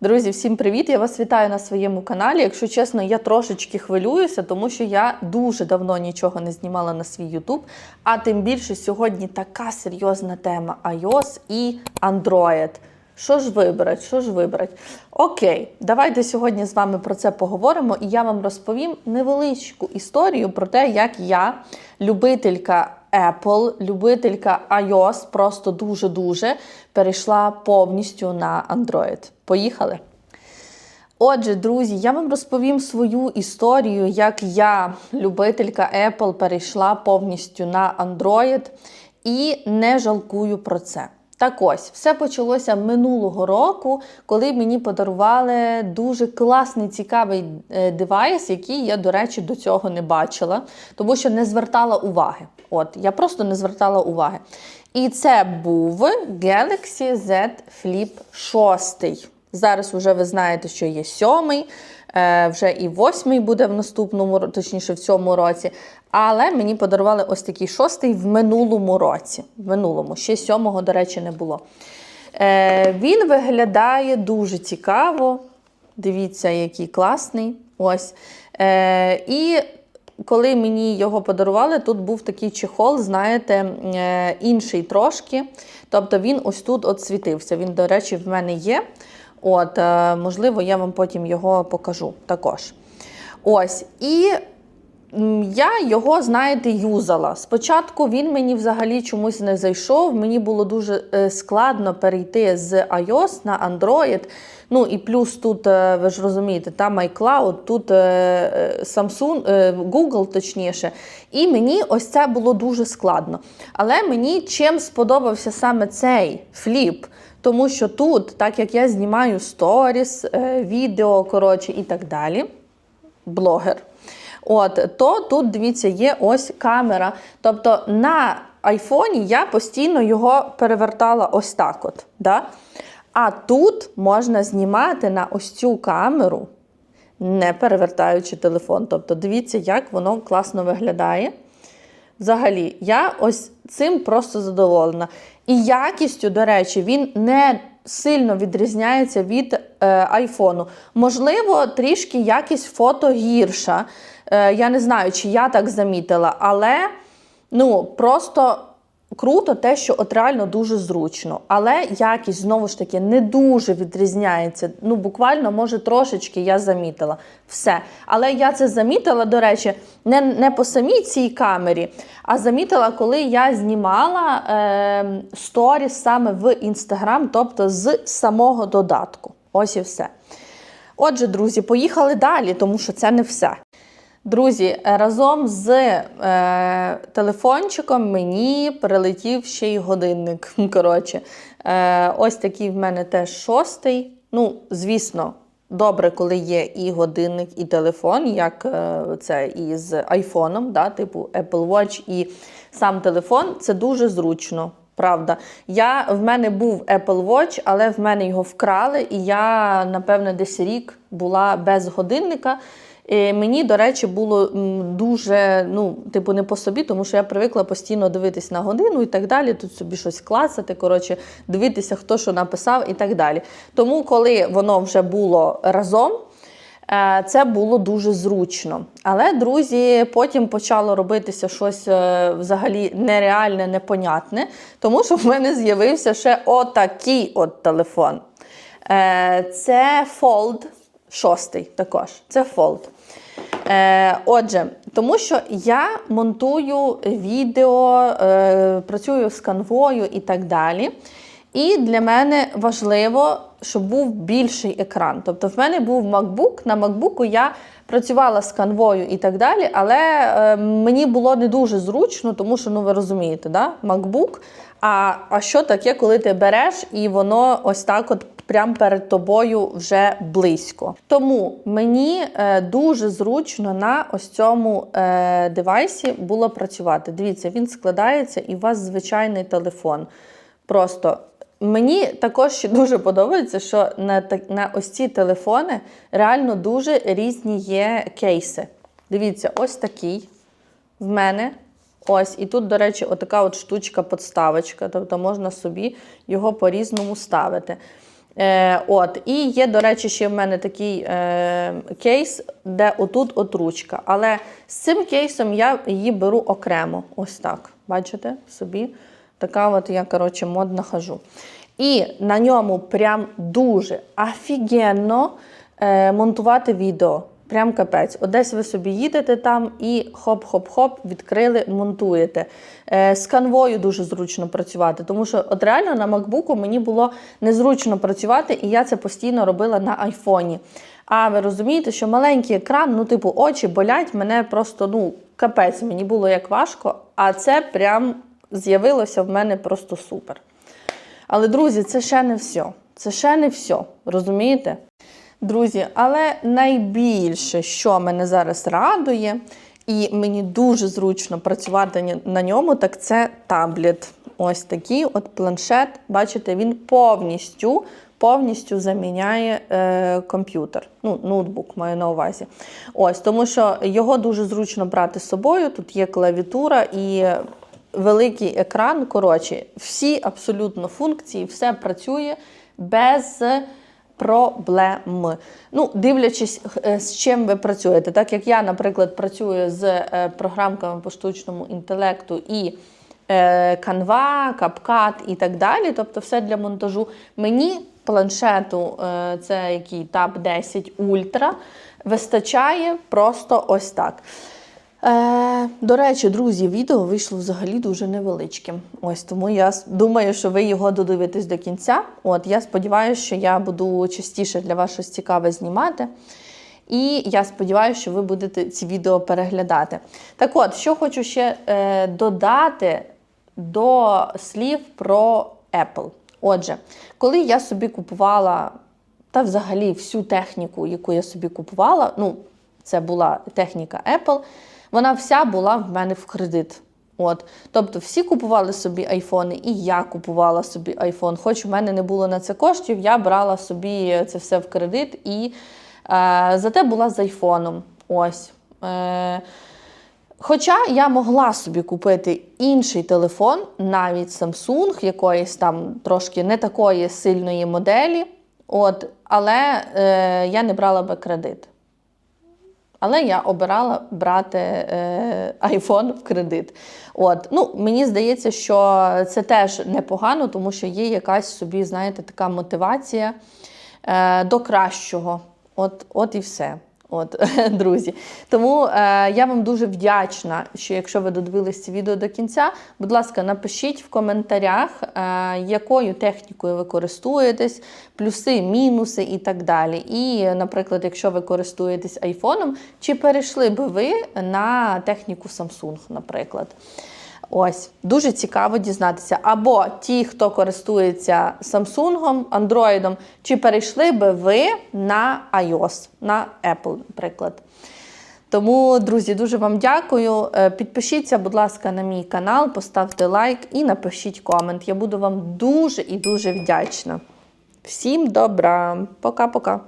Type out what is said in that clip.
Друзі, всім привіт! Я вас вітаю на своєму каналі. Якщо чесно, я трошечки хвилююся, тому що я дуже давно нічого не знімала на свій YouTube. А тим більше сьогодні така серйозна тема iOS і Android. Що ж вибрати? Що ж вибрати? Окей, давайте сьогодні з вами про це поговоримо, і я вам розповім невеличку історію про те, як я, любителька Apple, любителька iOS, просто дуже-дуже перейшла повністю на Android. Поїхали? Отже, друзі, я вам розповім свою історію, як я, любителька Apple, перейшла повністю на Android і не жалкую про це. Так ось, все почалося минулого року, коли мені подарували дуже класний, цікавий е, девайс, який я, до речі, до цього не бачила, тому що не звертала уваги. От, я просто не звертала уваги. І це був Galaxy Z Flip 6. Зараз вже ви знаєте, що є сьомий, вже і восьмий буде в наступному, точніше, в цьому році. Але мені подарували ось такий шостий в минулому році. В минулому, ще сьомого, до речі, не було. Е, Він виглядає дуже цікаво. Дивіться, який класний. Ось. Е, І коли мені його подарували, тут був такий чехол, знаєте, е, інший трошки. Тобто він ось тут от світився. Він, до речі, в мене є. От, е, можливо, я вам потім його покажу також. Ось. І я його, знаєте, юзала. Спочатку він мені взагалі чомусь не зайшов. Мені було дуже е, складно перейти з iOS на Android. Ну і плюс тут, е, ви ж розумієте, там iCloud, тут е, Samsung, Google точніше. І мені ось це було дуже складно. Але мені чим сподобався саме цей фліп, тому що тут, так як я знімаю сторіс, відео, коротше, і так далі, блогер. От, то тут, дивіться, є ось камера. Тобто на айфоні я постійно його перевертала ось так. от. Да? А тут можна знімати на ось цю камеру, не перевертаючи телефон. Тобто, дивіться, як воно класно виглядає. Взагалі, я ось цим просто задоволена. І якістю, до речі, він не сильно відрізняється від е, айфону. Можливо, трішки якість фото гірша. Е, я не знаю, чи я так замітила, але ну, просто круто те, що от реально дуже зручно. Але якість, знову ж таки, не дуже відрізняється. Ну, буквально, може, трошечки я замітила. Все. Але я це замітила, до речі, не, не по самій цій камері, а замітила, коли я знімала е, сторіс саме в Інстаграм, тобто з самого додатку. Ось і все. Отже, друзі, поїхали далі, тому що це не все. Друзі, разом з е, телефончиком мені прилетів ще й годинник. Коротше, е, ось такий в мене теж шостий. Ну, звісно, добре, коли є і годинник, і телефон, як е, це і з айфоном, да, типу Apple Watch і сам телефон. Це дуже зручно. Правда, я в мене був Apple Watch, але в мене його вкрали, і я, напевне, десь рік була без годинника. І мені, до речі, було дуже, ну, типу, не по собі, тому що я привикла постійно дивитись на годину і так далі. Тут собі щось клацати, коротше, дивитися, хто що написав і так далі. Тому, коли воно вже було разом, е, це було дуже зручно. Але, друзі, потім почало робитися щось е, взагалі нереальне, непонятне, тому що в мене з'явився ще отакий от телефон. Е, Це Fold 6 також. Це Fold. Е, отже, тому що я монтую відео, е, працюю з канвою і так далі. І для мене важливо, щоб був більший екран. Тобто, в мене був MacBook. На MacBook я працювала з канвою і так далі, але е, мені було не дуже зручно, тому що, ну ви розумієте, да? MacBook. А, а що таке, коли ти береш і воно ось так от прямо перед тобою вже близько. Тому мені е, дуже зручно на ось цьому е, девайсі було працювати. Дивіться, він складається і у вас звичайний телефон. Просто мені також дуже подобається, що на, на ось ці телефони реально дуже різні є кейси. Дивіться, ось такий в мене. Ось, і тут, до речі, отака от штучка подставочка, тобто можна собі його по-різному ставити. Е, от, І є, до речі, ще в мене такий е, кейс, де отут от ручка. Але з цим кейсом я її беру окремо. Ось так. Бачите собі? Така от я, коротше, модно хожу. І на ньому прям дуже офігенно е, монтувати відео. Прям капець. От десь ви собі їдете там і хоп-хоп-хоп, відкрили, монтуєте. Е, з канвою дуже зручно працювати, тому що от реально на MacBook мені було незручно працювати, і я це постійно робила на айфоні. А ви розумієте, що маленький екран, ну, типу, очі болять, мене просто ну, капець, мені було як важко, а це прям з'явилося в мене просто супер. Але, друзі, це ще не все. Це ще не все. Розумієте? Друзі, але найбільше, що мене зараз радує, і мені дуже зручно працювати на ньому, так це таблет. Ось такий от планшет. Бачите, він повністю повністю заміняє е, комп'ютер. Ну, ноутбук маю на увазі. Ось, тому що його дуже зручно брати з собою. Тут є клавіатура і великий екран. Коротше, всі абсолютно функції, все працює без проблем. Ну, дивлячись, е, з чим ви працюєте. Так як я, наприклад, працюю з е, програмками по штучному інтелекту і е, Canva, CapCut і так далі, тобто все для монтажу. Мені планшету, це який Tab 10 Ultra, вистачає просто ось так. Е, до речі, друзі, відео вийшло взагалі дуже невеличким. Ось тому я думаю, що ви його додивитесь до кінця. От я сподіваюся, що я буду частіше для вас щось цікаве знімати. І я сподіваюся, що ви будете ці відео переглядати. Так от, що хочу ще е, додати до слів про Apple. Отже, коли я собі купувала та взагалі всю техніку, яку я собі купувала, ну, це була техніка Apple, вона вся була в мене в кредит. От. Тобто всі купували собі айфони, і я купувала собі айфон. Хоч в мене не було на це коштів, я брала собі це все в кредит і е, зате була з айфоном. Ось. Е, Хоча я могла собі купити інший телефон, навіть Samsung, якоїсь там трошки не такої сильної моделі, от, але е, я не брала би кредит. Але я обирала брати е, iPhone в кредит. От. Ну, мені здається, що це теж непогано, тому що є якась собі, знаєте, така мотивація е, до кращого. От, от і все. От, друзі. Тому е, я вам дуже вдячна, що якщо ви додивились це відео до кінця, будь ласка, напишіть в коментарях, е, якою технікою ви користуєтесь, плюси, мінуси і так далі. І, наприклад, якщо ви користуєтесь айфоном, чи перейшли би ви на техніку Samsung, наприклад. Ось, дуже цікаво дізнатися. Або ті, хто користується Samsung, Android, чи перейшли би ви на iOS, на Apple, наприклад. Тому, друзі, дуже вам дякую. Е, Підпишіться, будь ласка, на мій канал, поставте лайк і напишіть комент. Я буду вам дуже і дуже вдячна. Всім добра. Пока-пока.